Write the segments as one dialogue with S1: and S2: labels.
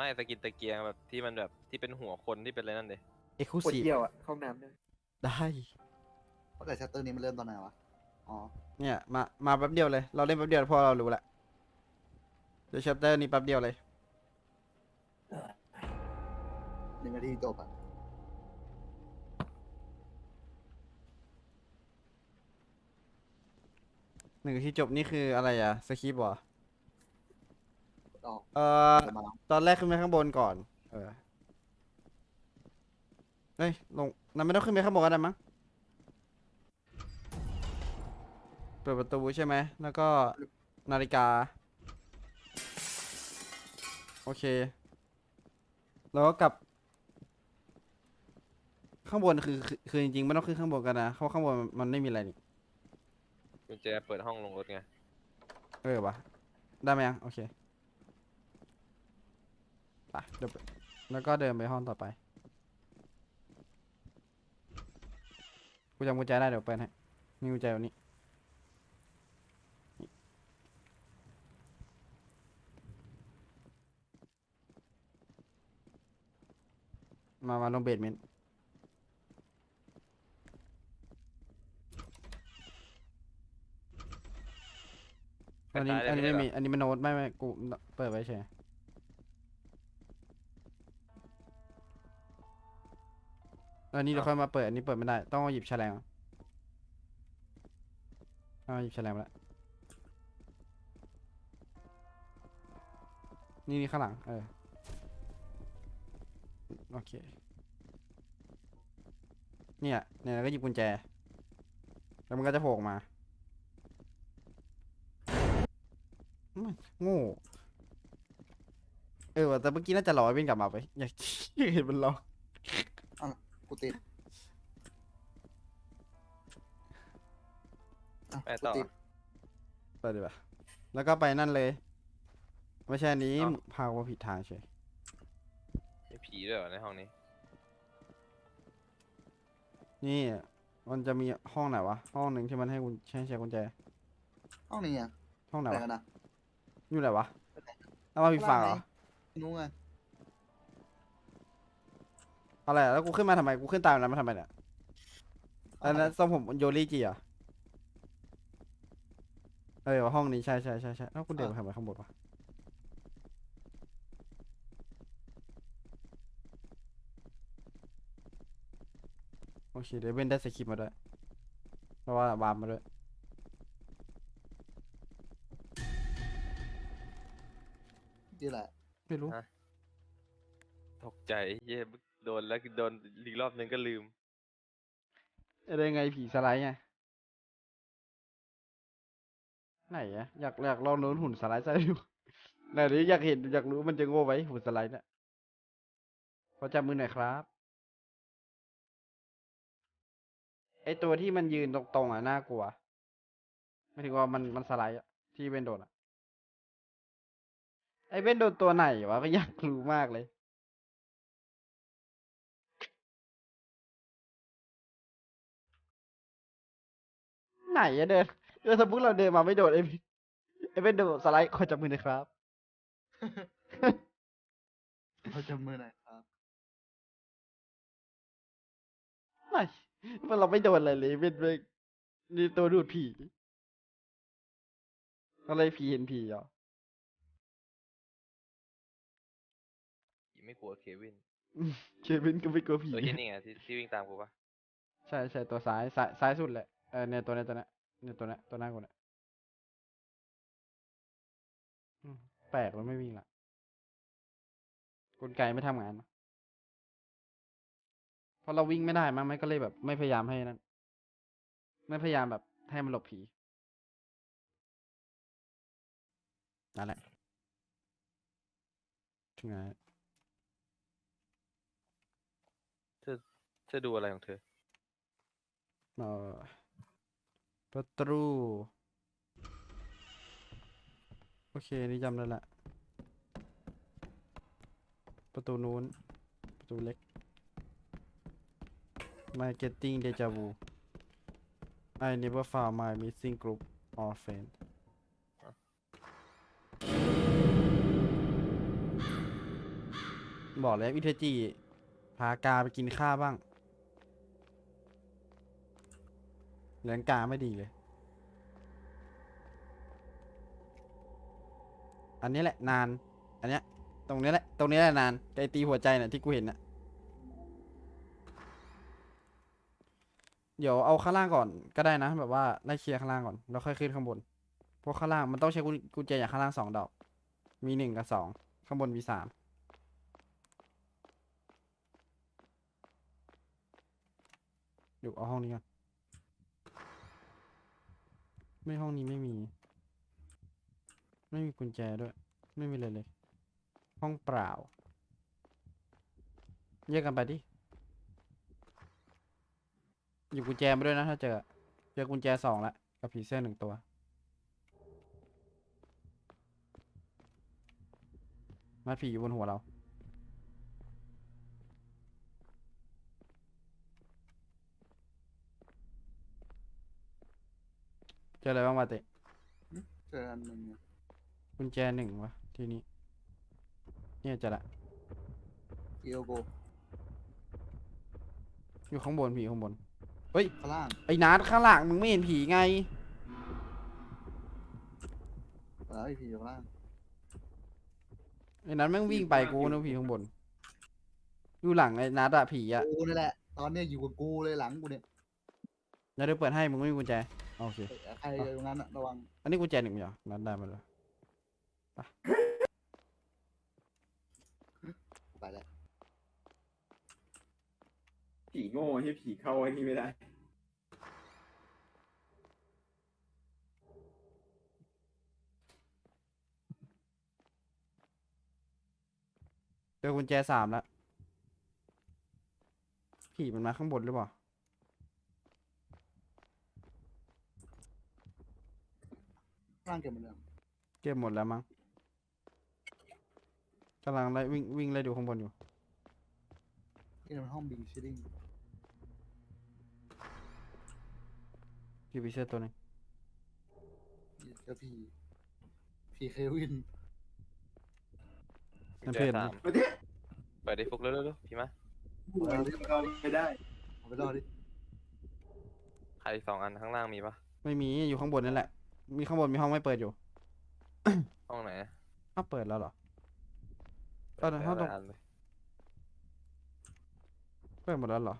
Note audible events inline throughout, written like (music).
S1: ไม่สกินตะเกียงแบบที่มันแบบที่เป็นหัวคนที่เป็นอะไรนั่นเลย
S2: เอ็กซ์คลู
S3: ปวด
S2: ซีฟ
S3: เยี่ยวอะเข้าห้องน้ำด้วย
S2: ได้
S4: ว่าแต่ชัตเตอร์นี้มันเริ่มตอนไหนวะ อ๋อ
S2: เนี่ย มา มาแป๊บเดียวเลย เราเล่นแป๊บเดียวพอเรารู้แหละเดี๋ยวชัปเตอร์นี้แป๊บเดียวเลย
S4: หนึ่งนาทีจบอะ
S2: หนึ่งที่จบนี่คืออะไรอะสคริปต์เหรอ
S4: ออก
S2: เอ่อ
S4: เดี๋ยวมา
S2: ตอนแรกขึ้นไปข้างบนก่อน เออเฮ้ยลงนั่นไม่ต้องขึ้นไปข้างบนก็ได้มั้งเปิดประตูใช่ไหมแล้วก็นาฬิกา โอเค แล้วก็กลับ ข้างบนคือคือคือจริงๆไม่ต้องขึ้นข้างบนกันนะเพราะข้างบนมันมันไม่มีอะไรนี่
S1: กุญแจเปิดห้องลงรถไง
S2: เออวะได้ไหมยังโอเค ไปเดี๋ยวไปแล้วก็เดินไปห้องต่อไป กูจำกุญแจได้เดี๋ยวเปิดให้มีกุญแจอยู่นี่นี่มา มาลงเบสเมนต์อันนี้ อันนี้
S1: ไม่ม
S2: มี อันนี้มันโน้ตไม่ไม่กูเปิดไว้เฉย อันนี้เดี๋ยวค่อยมาเปิดอันนี้เปิดไม่ได้ ต้องเอาหยิบแฉลงเอาหยิบแฉลงมาแล้วนี่นี่ข้างหลัง เออ โอเค เนี่ย เนี่ยแล้วก็หยิบกุญแจ แล้วมันก็จะโผล่ออกมาไม่โง่ เออว่ะแต่เมื่อกี้น่าจะรอให้วิ่งกลับมาไปอยากอยากเห็นมันรอ
S4: กูติดอะ
S1: ไป
S4: กู
S1: ต่อ
S4: ติด
S2: ไปดีกว่าแล้วก็ไปนั่นเลย ไม่ใช่อันนี้
S1: เอ้า
S2: พาว่าผิดทางเฉย
S1: มีผีด้วยเหรอในห้องนี้
S2: นี่ มันจะมีห้องไหนวะ ห้องหนึ่งที่มันให้กุญใช้ใช้กุญแจ
S4: ห้องนี้อะ
S2: ห้องไหน
S4: ไหน
S2: วะ
S4: กันนะ
S2: อยู่ไหนวะเอามาผิดฝั่งเหรอ
S4: ไม่รู้ไง
S2: อะไรอะแล้วกูขึ้นมาทำไมกูขึ้นตามนั้นมาทำไมเนี่ยอันนั้นทรงผมโยริจีเหรอะเออว่าห้องนี้ใช่ใช่ใช่ใช่แล้วกูเดินไปทำไมข้างบนวะโอเคเดี๋ยวเว้นได้สคริปต์มาด้วยเพราะว่าวามมาด้วย
S4: นี่แหละ
S2: ไม่รู้
S1: ฮะตกใจเย่ โดนแล้วโดนอีกรอบนึงก็ลืม
S2: อะไรไงผีสไลด์ไงไหนอะอยากอยากลองโน้นหุ่นสไลด์ใส่ดูไหนดิออยากเห็นอยากรู้มันจะโง่ไหมหุ่นสไลด์เนี่ยขอจับมือหน่อยครับ ไอตัวที่มันยืนตรงๆอะน่ากลัวไม่ถึงว่ามันมันสไลด์ที่เว้นโดนอะไอเว้นโดนตัวไหนวะก็อยากรู้มากเลย ไหนอะเดินเออสมมติเราเดินมาไม่โดดไอไอเว้นโดดสไลด์ขอจับมือหน่อยครับ
S4: เขาจะมือไหนอยครับ
S2: ไม่มันเราไม่โดนอะไรเลยเป็นเป็นนี่ตัวดูดผีอะไรผีเห็นผีเหรอ
S1: ไม่กลัวเควิน
S2: อืมเควินก็ไม่กลัวผี
S1: ตัวที่นี่ไงที่ที่วิ่งตามกูปะ
S2: ใช่ใช่ตัวซ้ายซ้ายซ้ายสุดแหละ เออเนี่ยตัวเนี้ยตัวเนี้ยเนี่ยตัวเนี้ยตัวหน้ากูเนี่ยอืมแปลกแล้วไม่วิ่งละกลไกไม่ทำงานเพราะเราวิ่งไม่ได้มั้งไม่ก็เลยแบบ ไม่พยายามให้นั่นไม่พยายามแบบให้มันหลบผีนั่นแหละถึงไหน
S1: เธอดูอะไรของเธอ
S2: เออ ประตูโอเค นี่จำได้ละประตูนู้น ประตูเล็ก My getting deja vu I never found my missing group or friend
S1: อ
S2: บอกแล้วอิเทจิพากาไปกินข้าวบ้าง เลี้ยงกาไม่ดีเลย อันนี้แหละนาน อันเนี้ย ตรงนี้แหละ ตรงนี้แหละนานไอตีหัวใจน่ะที่กูเห็นน่ะ เดี๋ยวเอาข้างล่างก่อนก็ได้นะ แบบว่าไล่เคลียร์ข้างล่างก่อน แล้วค่อยขึ้นข้างบน เพราะข้างล่างมันต้องใช้กุญกุญแจอย่างข้างล่างสองดอก มีหนึ่งกับสอง ข้างบนมีสามเดี๋ยวเอาห้องนี้ก่อน ไม่ห้องนี้ไม่มี ไม่มีกุญแจด้วย ไม่มีเลยเลย ห้องเปล่าแยกกันไปดิหยิบกุญแจมาด้วยนะถ้าเจอ เจอกุญแจสองล้วกับผีเสื้อหนึ่งตัว มาผีอยู่บนหัวเรา เจออะไรบ้างวะเตะ
S4: เจออันหนึ่งเนี่ย
S2: กุญแจหนึ่งวะที่นี่เนี่ยเจอละ
S4: เอียโก
S2: อยู่ข้างบนผีข้างบนเฮ้ย
S4: ข้างล่าง
S2: ไอ้นัดข้างหลังมึงไม่เห็นผีไง
S4: แล้วไอพีอยู่ข้างล่าง
S2: ไอ้นัดแม่งวิ่งไปกูนึกผีข้างบนอยู่หลังไอ้นัดอะผีอะ
S4: กูนี่แหละ ตอนเนี้ยอยู่กับกูเลยหลังกูเนี่ย
S2: แล้วเดี๋ยวเปิดให้มึงไม่มีกุญแจ โอเค
S4: เอ้ยใครอยู่ตรงนั้นอะระวัง
S2: อันนี้กุญแจหนึ่งเหรอนัดได้มาแล้ว
S4: ไปแล้ว
S3: ผีโง่ที่ผีเข้าไอ้นี่ไม่ได้
S2: เจอกุญแจสามแล้ว ผีมันมาข้างบนหรือเปล่า
S4: ข้างล่างเก็บเหมือนเดิม
S2: เก็บหมดแล้วมั้งกำลังไล่วิ่งวิ่งไล่ดูข้างบนอยู่
S4: นี่มันห้องบิงชิลลิ่ง
S2: พี่พีเสื้อตัวหนึง
S4: เจอพีพีเควิน
S2: นั่น
S1: เจ
S2: เพื่
S1: อ
S2: อน
S1: สาม
S3: ประเทศ
S1: เปิดดิฟุกเร็วๆๆพี่มา
S3: มันเข้าไม่ได้
S4: เอาไปรอดิ
S1: ใครสองอันข้างล่างมีปะ
S2: ไม่มีอยู่ข้างบนนั่นแหละ มีข้างบนมีห้องไม่เปิดอยู่
S1: ห้องไหนอะ
S2: อ้าวเปิดแล้วเหรอ
S1: เปิด
S2: เออ
S1: ไป
S2: ห้องตรง
S1: หลายอันเลย
S2: เปิดหมดแล้วเหรอ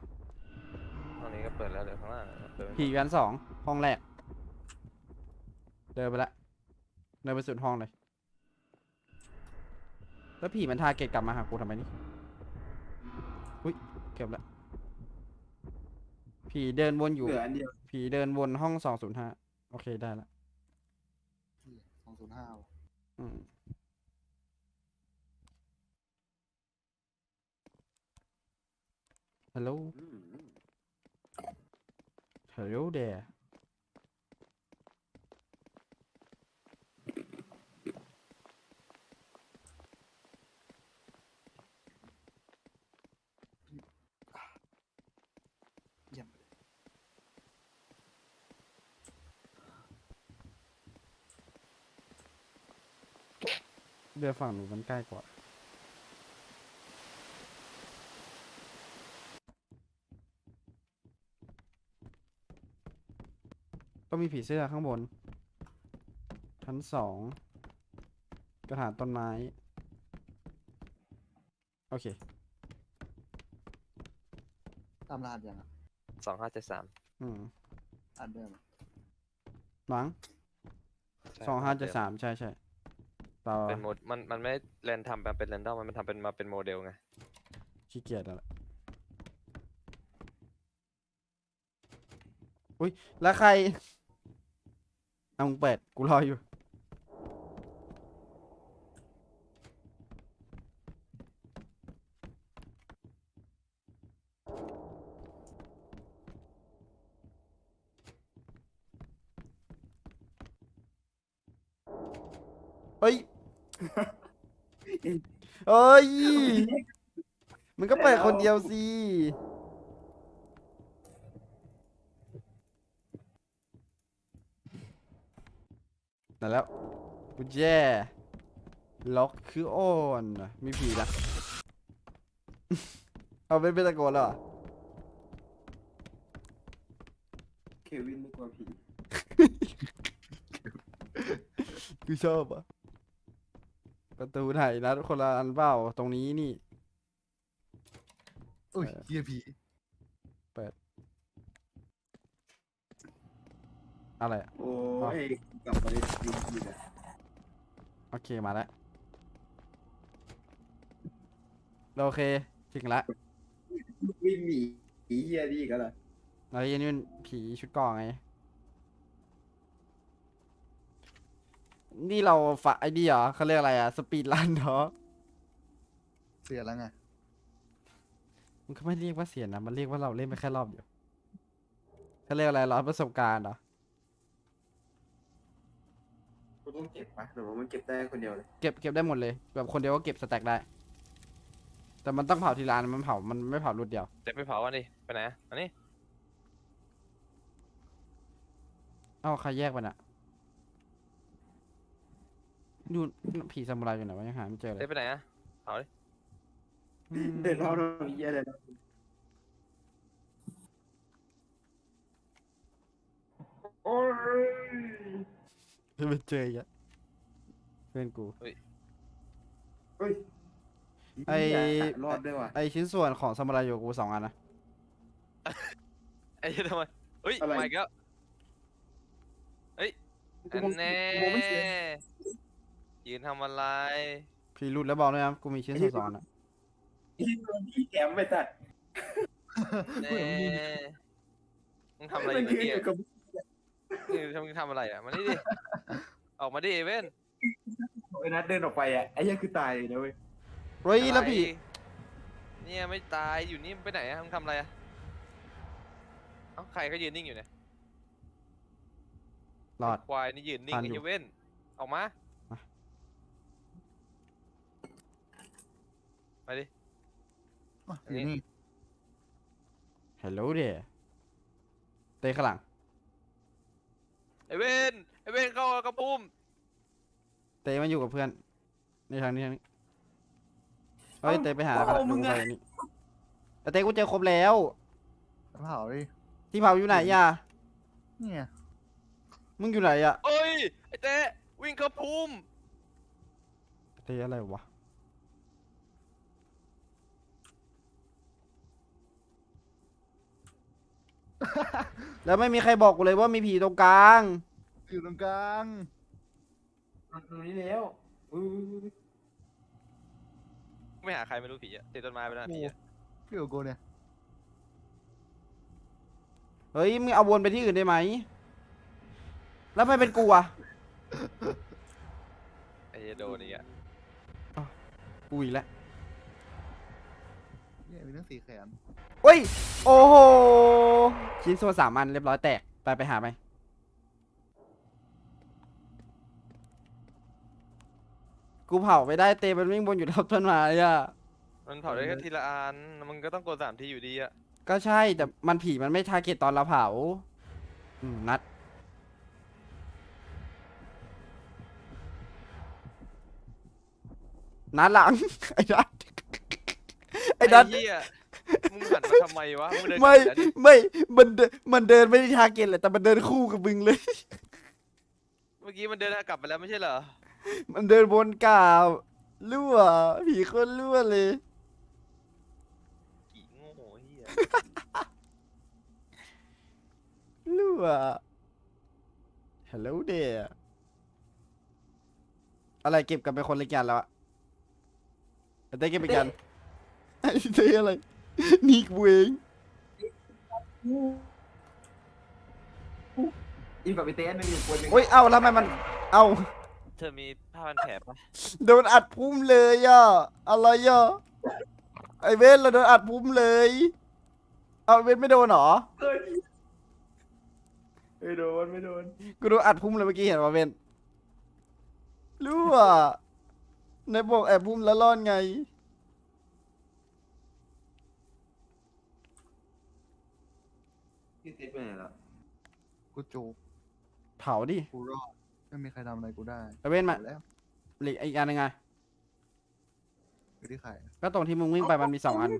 S1: ห้องนี้ก็เปิดแล้วเดี๋ยวข้างล่างอะเปิดไม่หมด
S2: ผีกันสองห้องแรก เดินไปละเดินไปสุดห้องเลย แล้วผีมันทาร์เกตกลับมาหากูทำไมนี่อุ้ยเก็บละผีเดินวนอยู่
S3: เหลืออันเดียว
S2: ผีเดินวนห้องสองศูนย์ห้าโอเคได้ละ
S4: สอง ศูนย์ห้า
S2: อืมฮัลโหล
S3: อืม
S2: ฮัลโหลเดร์ เรือฝั่งหนูมันใกล้กว่าก็มีผีเสื้อข้างบน ชั้นสอง กระถางต้นไม้ โอเค
S4: ตามรหัสยังอะ
S1: สองห้าเจ็ดสาม
S2: อืม
S4: อ่านเดิมอะ
S2: มั้ง
S1: ใช่
S2: สองห้า
S1: เดิ
S2: เจ็ด
S1: ม
S2: สามใช่ใช่ ต่อ
S1: เป็นโมดมันมันไม่เรนทำแบบเป็นเรนดอมมันทำเป็นมาเป็นโมเดลไง
S2: ขี้เกียจแล้วล่ะอุ้ยแล้วใครเอามึงเปิดกูรออยู่ เฮ้ย เอ้ย มันก็เปิดคนเดียวสิ นั่นแล้วกุญแจล็อกคือออนมีผีละเอาเป็นเป็นตะโกนแล้วเหรอ
S3: เควินไม่กลัวผี
S2: กูชอบอะ ประตูไหนนะคนละอันเปล่าตรงนี้นี่
S4: อุ้ยเฮียผี
S2: อะไรอะ
S3: โอ้ยกลับมาเล่นจริงๆอะ
S2: โอเคมาแล้ว โอเค ถึงละ
S3: วิ่งหนีผีเฮียดีกันล่ะ
S2: แล้วยันนี่มันผีชุดเกองไง นี่เราฝะไอ้นี่เหรอเขาเรียกอะไรอะสปีดรันเนาะ
S4: เสียแล้วไง
S2: มันก็ไม่เรียกว่าเสียนะมันเรียกว่าเราเล่นไปแค่รอบเดียวเขาเรียกอะไรร้อยประสบการณ์เหรอ
S3: กูต้องเก็บปะหรือว่ามันเก็บได้คนเดียวเลย
S2: เก็บเก็บได้หมดเลย แบบคนเดียวก็เก็บสแต็กได้ แต่มันต้องเผาทีละอันมันเผามันไม่เผารุดเดียว
S1: จะไปเผาวันดิไปไหนอะอันนี้
S2: เอ้าใครแยกไปน่ะ ดูผีซามูไรอยู่ไหนวะยังหาไม่เจอเล
S1: เต้
S2: ย
S1: ไปไหนอะเผาดิ
S2: อืม
S3: เดินรอบทำเฮียเลยนะโอ้ย
S2: ไม่เจออีกอะเพื่อนกู
S3: เฮ้ย
S2: ไอ้
S3: เหี้ยรอดด้วยว่ะ
S2: ไอชิ้นส่วนของซามูไรอยู่กับกูสองอันนะ
S1: ไอ้เหี้ยทำไมเฮ้ย
S3: อะไร
S1: มาอีกแล้วเฮ้ย
S3: กู
S1: อัน
S3: มอง
S1: แน่
S3: กูมองไม่เห็น
S1: ยืนทำอะไร
S2: พี่รุดแล้วบอกด้วยนะกูมีชิ้นส่วนสองอันอะ
S3: ที่โดนพี่แกมไปตัด
S1: แน่มึงทำอะไรอ
S3: มัน
S1: ยู่
S3: ยืน
S1: เนี่
S3: อยยู่กับ
S1: นี่มึงทำอะไรอะ มานี่ดิ ออกมาดิเอเว่น
S3: ไอ้นัดเดินออกไปอะไอ้เหี้ยคือตายเลยนะเว้ย
S2: เฮ้ยแล้วผี
S1: อะไรเนี่ยไม่ตายอยู่นี่ไปไหนอะมึงทำอะไรอะเอ้าใครก็ยืนนิ่งอยู่เนี่ย
S2: รอด
S1: ควายนี่ยืนนิ่ง
S2: ทัน
S1: ไอ้
S2: อยู่
S1: เหี้ยเว่นออกมา
S2: มา
S1: มาดิ
S4: อะ
S1: อัน
S4: อ
S1: นี้
S4: ยู่นี่
S2: ฮัลโหลเดเตะข้างหลัง
S1: ไอ้เว่นไอ้เว่นเข้ากระปุ้ม
S2: เตะมันอยู่กับเพื่อน ในทางนี้ทางนี้เฮ้ยเตะไปหากันดูไปนี่แต่เตะกูเจอครบแล้ว
S4: เผาดิ
S2: ที่เผาอยู่ไหนอะ
S4: เนี่ย
S2: มึงอยู่ไหนอะ
S1: เอ้ย ไอ้เต้วิ่งเข้าพุ่ม
S2: เตะอะไรวะ แล้วไม่มีใครบอกกูเลยว่ามีผีตรงกลาง
S4: อยู่ตรงกลาง
S3: ตรงนี้แล้วอุ้ย
S1: ไม่หาใครไม่รู้ผีอะติดต้นไม้ไปแล้วผีอะ
S4: พี่โอโกเนี่ย
S2: เฮ้ยมึงเอาวนไปที่อื่นได้ไหม แล้วไม่เป็นกูอะ
S1: ไอ้เหี้ยโดนอีกอะ
S2: กูอีกแล้ว
S4: เนี่ย มีทั้งสี่แขน
S2: เฮ้ย โอ้โห ชิ้นส่วนสามอันเรียบร้อยแตก ไปไปหาไปกูเผาไม่ได้เตมันวิ่งบนอยู่ทับต้นไม้อะ
S1: มันเผาได้แค่ทีละอันมึงก็ต้องกดสามทีอยู่ดีอะ
S2: ก็ใช่ แต่มันผีมันไม่ทาร์เก็ตตอนเราเผา อืม นัด นัดหลัง ไอ้นัด ไอ้นัด
S1: เหี้ยมึงหันมาทำไมวะมึงเดินกลับ
S2: ไม่
S1: ปแล้วดิ
S2: ไม่มันเดินมันเดินไม่ได้ทาร์เก็ตแหละแต่มันเดินคู่กับมึงเลย
S1: เมื่อกี้มันเดินกลับไปแล้วไม่ใช่เหรอ
S2: มันเดินบนกาบรั่วผีคนรั่วเลย
S1: กี่โง่เหี้ย
S2: รั่ว Hello there อะไรเก็บกันไปคนละกันแล้วอะไอ้เต้เก็บไปกัน ไอ้เต้อะไรนี่กูเอง
S3: อีกกับไอเต้นไม่มีคนหนึ่ง
S2: โอ้ยเอ้าแล้วทำไมมัน เอ้า
S1: เธอมีผ้าพันแผลปะ
S2: โดนอัดพุ่มเลยอะอะไรอะไอเว้นเราโดนอัดพุ่มเลยเอาเว้นไม่โดนเหรอ
S3: เฮ้ยไม่โดนไม่โดน
S2: กูโดนอัดพุ่มเลยเมื่อกี้เห็นป่ะเว้นรู้อะในบอกแอบพุ่มแล้วรอดไง
S3: พี่เต้ไปไหนแล้ว
S4: กูจูบ
S2: เผาดิ
S4: กูรอดไม่มีใครทำอะไรกูได้
S2: ไอเว้นมา
S4: แล้ว
S2: หลีกอีกอันหนึงไง
S4: อยู่ที่ใคร
S2: ก็ตรงที่มึงวิ่งไปมันมีสองอัน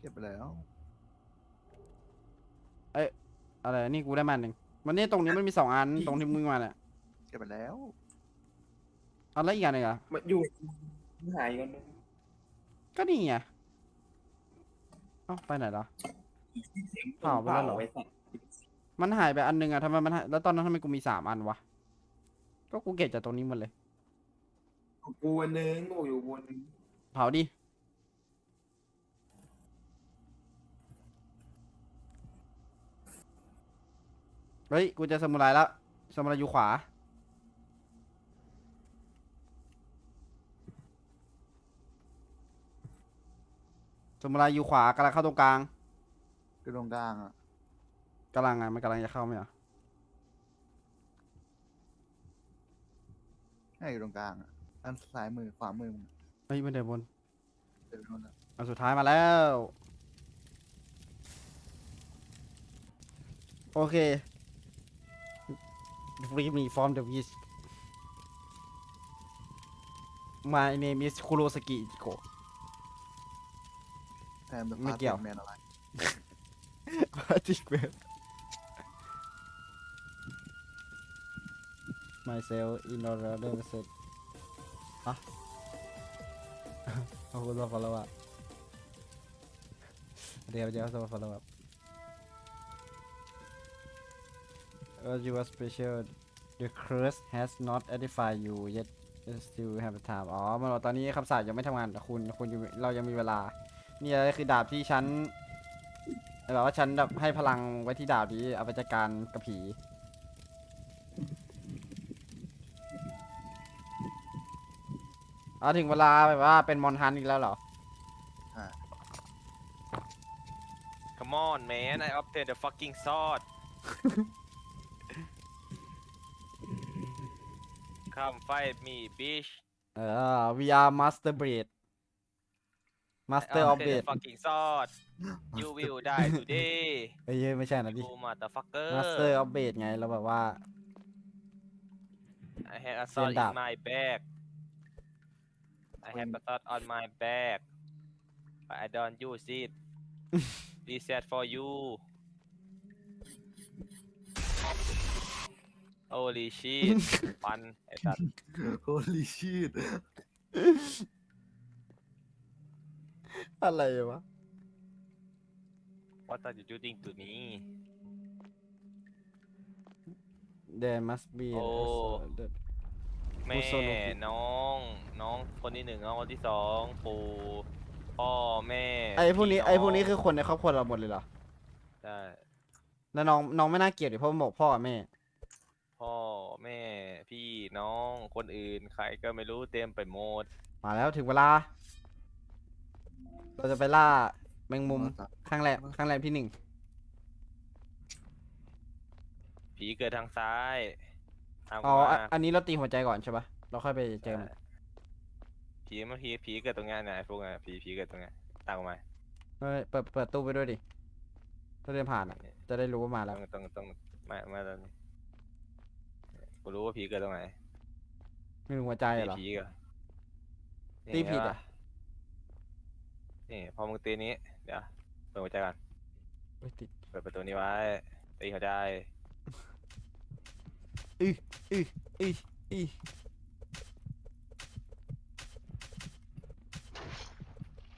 S4: เก็บไปแล้ว
S2: อะไร นี่กูได้มาหนึ่งมันนี่ตรงนี้มันมีสองอัน ตรงที่มึงมาเนี่ย
S4: เก็บไปแล้ว
S2: เอาแล้วอีกอันหนึ่งอะ
S3: มันอยู่หายกันง
S2: ก็นี่ไงเอ้าไปไหนแล้วเผาไปแล้วเหรอ
S3: ไสัตว์
S2: มันหายไปอันหนึงอะทำไมมันหายแล้วตอนนั้นทำไมกูมีสามอันวะ ก็กูเก็บจากตรงนี้หมดเลย
S3: กูอันนึงกูอยู่บน
S2: เผาดิ เฮ้ย กูเจะสมุไรแล้วสมุไรอยู่ขวา สมุไรอยู่ขวา กำลังเข้าตรงกลาง
S4: คือตรงกลางอะ
S2: กำลังไงมันกำลังจะเข้าไหมอะ
S4: ให้อยู่ตรงกลางอะด้านซ้ายมือขวามือมึง
S2: เฮ้ยมันเดินบน
S4: เดินโน่นอะ
S2: อันสุดท้ายมาแล้ว โอเค Free me from the beast My name is Kurosaki Ichiko
S4: แทนเป็น
S2: ไม่
S4: ฟาส
S2: เกี่ยว
S4: แมนอะไร
S2: จิก myself in order to set ฮะเอาคุณมา follow up เดี๋ยวเดี๋ยวจะมา follow up as you are special the curse has not identified you yet still have time อ๋อ มันบอกตอนนี้คำสาปยังไม่ทำงานแต่คุณ คุณอยู่เรายังมีเวลา นี่อะไรคือดาบที่ฉันแบบว่าฉันแบบให้พลังไว้ที่ดาบนี้เอาไปจัดการกับผี เอาถึงเวลาแบบว่าเป็นมอนฮันอีกแล้วเหรอ
S1: Come on man I obtained the fucking sword Come fight me bitch
S2: เออ we are master blade master
S1: I
S2: of
S1: obtained
S2: blade
S1: the fucking sword You will die today
S2: เอ้ยไม่ใช่นะดิ
S1: You motherfucker
S2: master of blade ไงเราแบบว่า
S1: I have a sword
S2: เรียนดาบ
S1: in my bag I have a sword on my bag but I don't use it (laughs) reset for you Holy shit (laughs) ฟันไอ้สัตว์
S4: โ o ลีชีต (laughs)
S2: อะไรวะ
S1: What are you doing to me
S2: there must be
S1: โอ้
S2: a-
S1: แม่
S2: โซโล
S1: น้อง น้องคนที่หนึ่งน้องคนที่สองปู่พ่อแม่
S2: ไอ้พวกนี้
S1: พี่
S2: ไอ้พวกนี้
S1: ง
S2: คือคนในครอบครัวเราหมดเลยเหรอ
S1: ใช่
S2: แล้วน้องน้องไม่น่าเกลียดดิเพราะมันบอกพ่อกับแม่
S1: พ่อแม่พี่น้องคนอื่นใครก็ไม่รู้เต็มไปหมด
S2: มาแล้วถึงเวลา เราจะไปล่าแมงมุมข้างแรกข้างแรกที่หนึ่ง
S1: ผีเกิดทางซ้าย ตาม
S2: อ๋อ
S1: มา
S2: อะอันนี้เราตีหัวใจก่อนใช่ปะเราค่อยไปเจอมัน
S1: ผีเมื่อผีผีเกิดตรงเนี้ยนะไอ้พวกเนี้ยผีผีเกิดตรงเนี้ยตามมา
S2: เฮ้ยเปิดเปิดตู้ไปด้วยดิถ้าเดินผ่านอะจะได้รู้ว่ามา
S1: ตร
S2: แล้ว
S1: งตรงตรงมามาตรงนี้กูรู้ว่าผีเกิดตรงไหน
S2: ไม่รู้หัวใจ
S1: ตี
S2: เหรอ
S1: ผีก่อน
S2: ตีผิด
S1: เห็น
S2: อะ
S1: ปนี่พอมึงตีนี้ เดี๋ยวเปิดหัวใจก่อน
S2: เฮ้ยติด
S1: เปิดประตูนี้ไว้ตีหัวใจ
S2: อีอี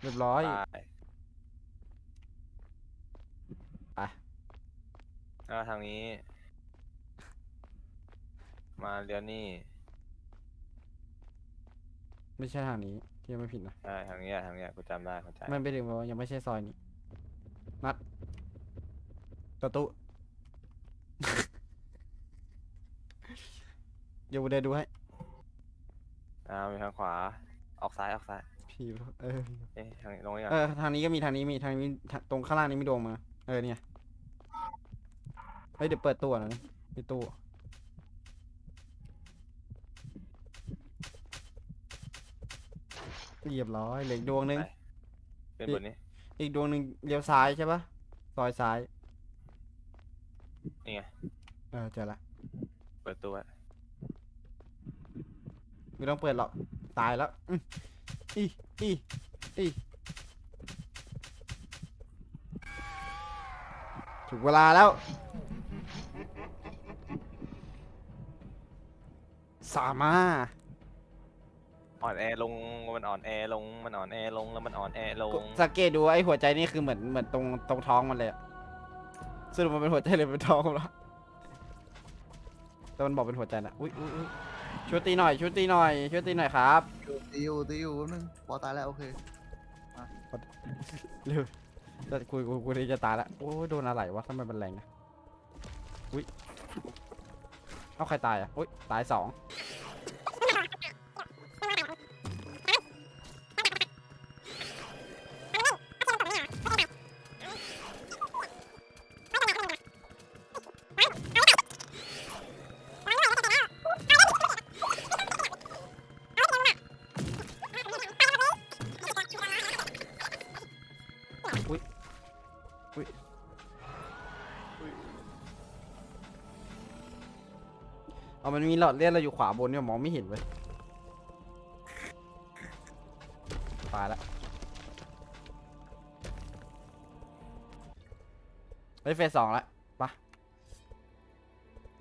S2: เรียบร้อย
S1: ตาย
S2: ไป
S1: แล้วก็ทางนี้ มาเลี้ยวนี่
S2: ไม่ใช่ทางนี้ที่ยังไม่ผิดนะ
S1: ใช่ทางนี้อะทางนี้อะกูจำได้เข้าใจ
S2: มันไปถึงบอกว่ายังไม่ใช่ซอยนี้ นัดประตู เดี๋ยวกูเดินดูให้
S1: อ่ามีทางขวา ออกซ้ายออกซ้าย
S2: ผีเออ
S1: เอ๊ะทางลงนี้ก่อน
S2: เออทางนี้ก็มีทางนี้มีทางนี้ทางตรงข้างล่างนี้มีดวงมา เออเนี่ยเฮ้ยเดี๋ยวเปิดตู้ก่อนนะมีตู้เรียบร้อยเหลืออกดวงหนึง
S1: เป็นบนนี้
S2: อีกดวงหนึ่งเลี้ยวซ้ายใช่ปะซอยซ้าย
S1: นี่ไง
S2: เออเจอละ
S1: เปิดตัวไว้
S2: ไม่ต้องเปิดหรอก ตายแล้วอืมอีอีอีถึงเวลาแล้ว สามารถ
S1: อ่อนแอลง มันอ่อนแอลง มันอ่อนแอลง แล้วมันอ่อนแอลง
S2: สังเกตดูไอ้หัวใจนี่คือเหมือนเหมือนตรงตรงท้องมันเลยอะสรุปมันเป็นหัวใจเลยเป็นท้องมันแล้วแต่มันบอกเป็นหัวใจนะอุ้ยอุ้ยอุ้ย ช่วยตีหน่อยช่วยตีหน่อยช่วยตีหน่อยครับ
S4: ตีอยู่ตีอยู่แป๊บนึงปอตายแล้วโอเค
S2: เร็วแต่คุยกูกูนี่จะตายแล้วโอ้ยโดนอะไรวะทำไมมันแรงนะอุ้ยเอาใครตายอะอุ้ยตายสอง หลอดเลือดเราอยู่ขวาบนเนี่ยมองไม่เห็นเว้ยตายละเฮ้ยเฟสสองละปะ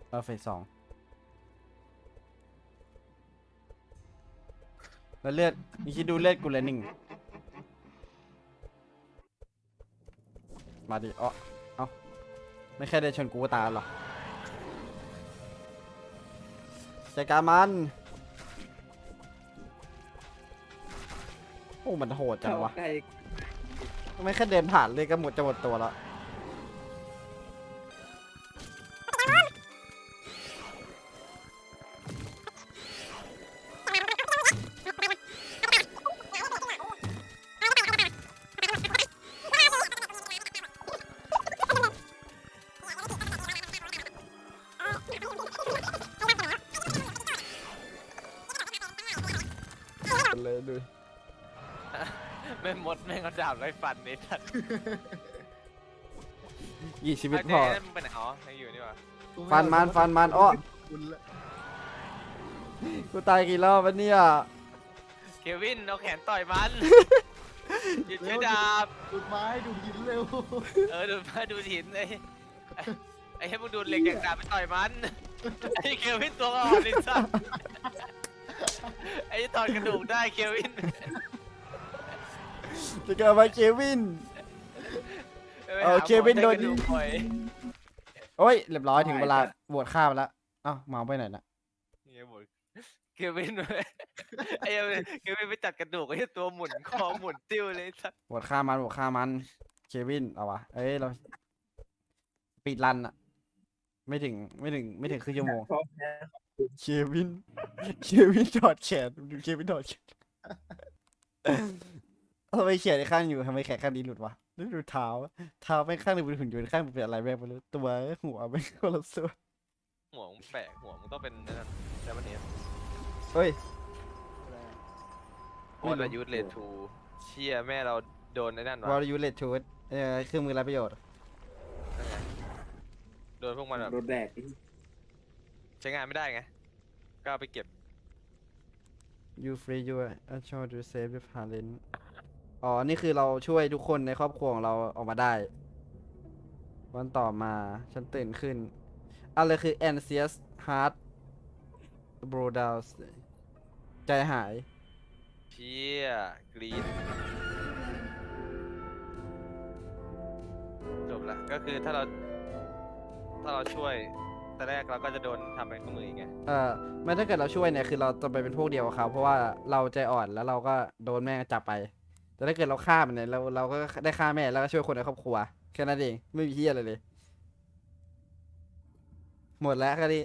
S2: เออเฟสสองแล้วเลือดมีคิดดูเลือดกูเลยหนึ่งมาดิเอ๋อเอาไม่แค่ได้ชนกูก็ตายหรอ จัดการมัน โอ้ มันโหดจังวะ
S3: ไก่
S2: ไม่แค่เดินผ่านเลยก็หมดจะหมดตัวแล้ว เลยดู
S1: แม่มดแม่งเอาดาบไล่ฟันนี่สัตว์
S2: กี่ชีวิต
S1: เอา
S2: พอ
S1: เจ๊นั่นมันไปไหนอ๋อยังอยู่นี่หว่า
S4: กูไฟั
S2: นมันฟันมันอ้อ
S4: คุณละ
S2: กูตายกี่รอบวะเนี่ย
S1: เควินเอาแขนต่อยมันหยุดใช้ดาบ
S4: ดูดไม้ดูดหินเร็ว
S1: เออดูมาดูหินไอ้ไอ้ไอ้ให้มึงดูดเหล็กอย่างดาบไปต่อยมันไอ้เควินตัวอ่อนเลยสัส ไอ้ถอดกระดูกได้เควิน
S2: จะกลับมาเควิน เออเควินโดนยิง
S1: ปล่อย
S2: โอ้ยเรียบร้อยถึงเวลาบวชข้ามแล้วเอ้าเมาไปไหนนะ
S1: เนี่ยหมดเควินไอ้เหี้ยเควินไปจัดกระดูกไอ้ตัวหมุนคอหมุนติ้วเลยสัส
S2: บวชข้ามมันบวชข้ามมัน เควินเอาวะเอ้ยเราปิดรันอะไม่ถึงไม่ถึงไม่ถึงครึ่งชั่วโมง
S3: พร้อมแพ้
S2: เควิน เควินถอดแขนดูเควินถอดแขนทำไมแขนอีกข้างอยู่ทำไมแขนข้างนี้หลุดวะแล้วดูเท้า เท้าไม่งข้างหนึ่งเป็นหุ่นยนต์ข้างหนึ่งเป็นอะไรแม่งไม่รู้ตัวหัวไม่งคนละส่วน
S1: หัวมึงแปลกหัวมึงต้องเป็นนั่นแต่วันนี้
S2: เฮ้ย
S1: วอลยุทธเลทูเชี่ยแม่เราโดนในนั่น
S2: วอ
S1: วะ
S2: ลยูเลตชูดเออเครื่องมือไรประโยชน์
S1: นั่นไงโดนพวกมันแบบ
S3: โดนแดกไอ้
S1: ใช้งานไม่ได้ไง ก็เอาไปเก็บ
S2: you free your a s s u r to save your parent อ๋อ นี่คือเราช่วยทุกคนในครอบครัวของเราออกมาได้ วันต่อมาฉันตื่นขึ้น อะไรคือ anxious heart b r o down ใจหาย
S1: เชี่ยกรีนจบละก็คือถ้าเรา ถ้าเราช่วย แต่แรกเราก็จะโดนทำเป็นเครื่องมืออีกไง
S2: เออไม่ถ้าเกิดเราช่วยเนี่ยคือเราจะไปเป็นพวกเดียวกับเขาเพราะว่าเราใจอ่อนแล้วเราก็โดนแม่จับไป แต่ถ้าเกิดเราฆ่ามันเนี่ยเราเราก็ได้ฆ่าแม่แล้วก็ช่วยคนในครอบครัวแค่นั้นเองไม่มีเฮียอะไรเลย หมดแล้วแค่นี้